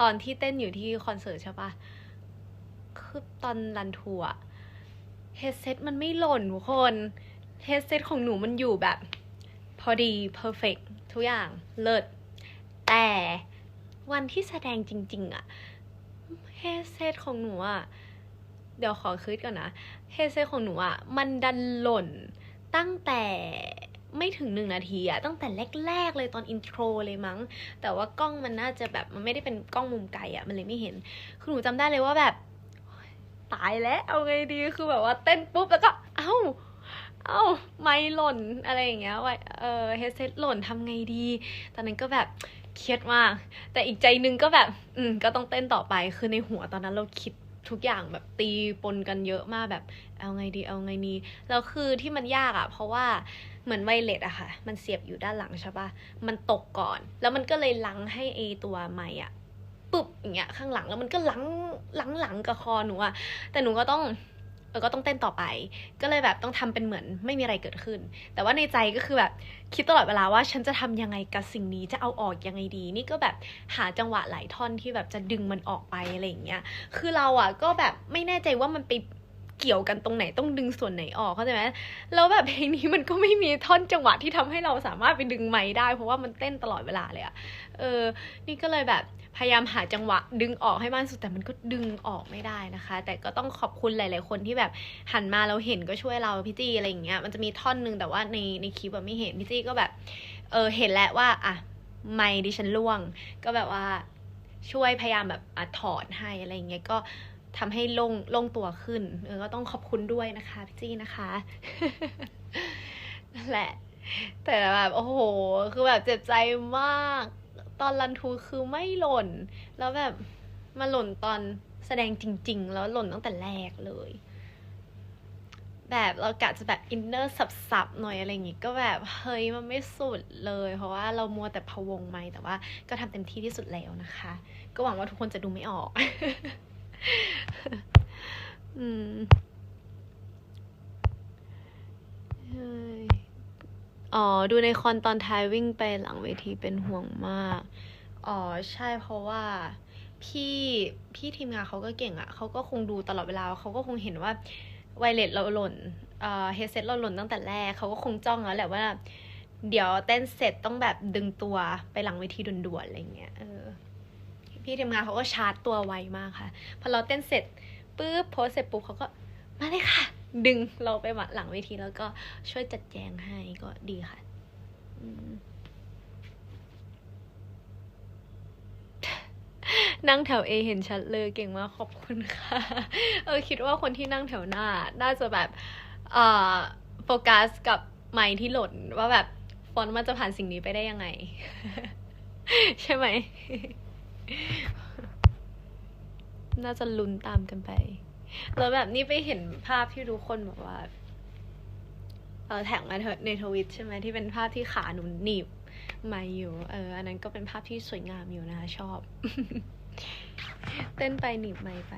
ตอนที่เต้นอยู่ที่คอนเสิร์ตใช่ปะคือตอนรันทัวร์เฮดเซตมันไม่หล่นทุกคนเฮดเซตของหนูมันอยู่แบบ พอดีเพอร์เฟกทุกอย่างเลิศแต่วันที่แสดงจริง ๆอะเฮดเซตของหนูอะเดี๋ยวขอคิดก่อนนะเฮดเซตของหนูอะมันดันหล่นตั้งแต่ ไม่ถึงหนึ่งนาทีอะตั้งแต่แรก ๆ เลยตอนอินโทรเลยมั้ง แต่ว่ากล้องมันน่าจะแบบมันไม่ได้เป็นกล้องมุมไกลอะมันเลยไม่เห็น คือหนูจำได้เลยว่าแบบ ตายแล้วเอาไงดีคือแบบว่าเต้นปุ๊บแล้วก็เอ้าเอ้าไม่หล่นอะไรอย่างเงี้ยว่าเออเฮดเซตหล่นทำไงดี ตอนนั้นก็แบบเครียดมาก แต่อีกใจนึงก็แบบ อืมก็ต้องเต้นต่อไปคือในหัวตอนนั้นเราคิด ทุกอย่างแบบตีปนกันเยอะมากแบบเอาไงดีเอาไงนี้แล้วคือที่มันยากอะ่ะ เพราะว่าเหมือนไวเลสอะค่ะ มันเสียบอยู่ด้านหลังใช่ปะมันตกก่อน แล้วมันก็เลยลังให้เอตัวไม้อะปุ๊บอย่างเงี้ยข้างหลังแล้วมันก็ลังลังหลังกับคอหนูอะแต่หนูก็ต้อง อก็ต้องเต้นต่อไป ก็เลยแบบต้องทำเป็นเหมือนไม่มีอะไรเกิดขึ้น แต่ว่าในใจก็คือแบบคิดตลอดเวลาว่าฉันจะทำยังไงกับสิ่งนี้จะเอาออกยังไงดี นี่ก็แบบหาจังหวะหลายท่อนที่แบบจะดึงมันออกไปอะไรอย่างเงี้ยคือเราอะก็แบบไม่แน่ใจว่ามันไป เกี่ยวกันตรงไหนต้องดึงส่วนไหนออกเข้าใจไหมแล้วแบบเพลงนี้มันก็ไม่มีท่อนจังหวะที่ทำให้เราสามารถไปดึงไม้ได้ เพราะว่ามันเต้นตลอดเวลาเลยอะเออ นี่ก็เลยแบบพยายามหาจังหวะ ดึงออกให้มากสุดแต่มันก็ดึงออกไม่ได้นะคะ แต่ก็ต้องขอบคุณหลาย ๆ คนที่แบบหันมาเราเห็นก็ช่วยเราพี่จี้อะไรอย่างเงี้ยมันจะมีท่อนหนึ่งแต่ว่าในในคลิปแบบไม่เห็นพี่จี้ก็แบบเออเห็นแล้วว่าอะไม่ดิฉันล่วง ก็แบบว่าช่วยพยายามแบบอะถอดให้อะไรอย่างเงี้ยก็ ทำให้ลงลงตัวขึ้น เออก็ต้องขอบคุณด้วยนะคะพี่จี้นะคะนั่นแหละ แต่แบบโอ้โห คือแบบเจ็บใจมาก ตอนรันทูคือไม่หล่น แล้วแบบมาหล่นตอนแสดงจริง ๆ แล้วหล่นตั้งแต่แรกเลย แบบเรากะจะแบบอินเนอร์สับๆหน่อยอะไรอย่างงี้ก็แบบเฮ้ยมันไม่สุดเลย เพราะว่าเรามัวแต่พะวงไม่แต่ว่าก็ทำเต็มที่ที่สุดแล้วนะคะ ก็หวังว่าทุกคนจะดูไม่ออก อืมอ๋อ ดูในคอนตอนท้ายวิ่งไปหลังเวทีเป็นห่วงมาก อ๋อ ใช่เพราะว่าพี่พี่ทีมงานเขาก็เก่งอะ่ะ เขาก็คงดูตลอดเวลา เขาก็คงเห็นว่าไวเลสเราหล่น เอ่อ เฮดเซตเราหล่นตั้งแต่แรก เขาก็คงจ้องแล้วแหละว่า เดี๋ยวเต้นเสร็จต้องแบบดึงตัวไปหลังเวทีด่วนๆอะไรเงี้ย เออ พี่ทีมงานเขาก็ชาร์จตัวไวมากค่ะ พอเราเต้นเสร็จปุ๊บโพสเสร็จปุ๊บเขาก็มาเลยค่ะ ดึงเราไปหลังเวทีแล้วก็ช่วยจัดแจงให้ก็ดีค่ะนั่งแถว A เห็นชัดเลยเก่งมากขอบคุณค่ะ เออคิดว่าคนที่นั่งแถวหน้า น่าจะแบบเอ่อโฟกัสกับไมค์ที่หล่นว่าแบบฟอนต์มันจะผ่านสิ่งนี้ไปได้ยังไง ใช่ไหม น่าจะลุ้นตามกันไป แล้วแบบนี้ไปเห็นภาพที่ทุกคนแบบว่า เออแท็กมาเถอะในทวิตใช่ไหมที่เป็นภาพที่ขาหนุนหนีบไมาอยู่ เออ อันนั้นก็เป็นภาพที่สวยงามอยู่นะคะชอบ เต้นไปหนีบไม้ไป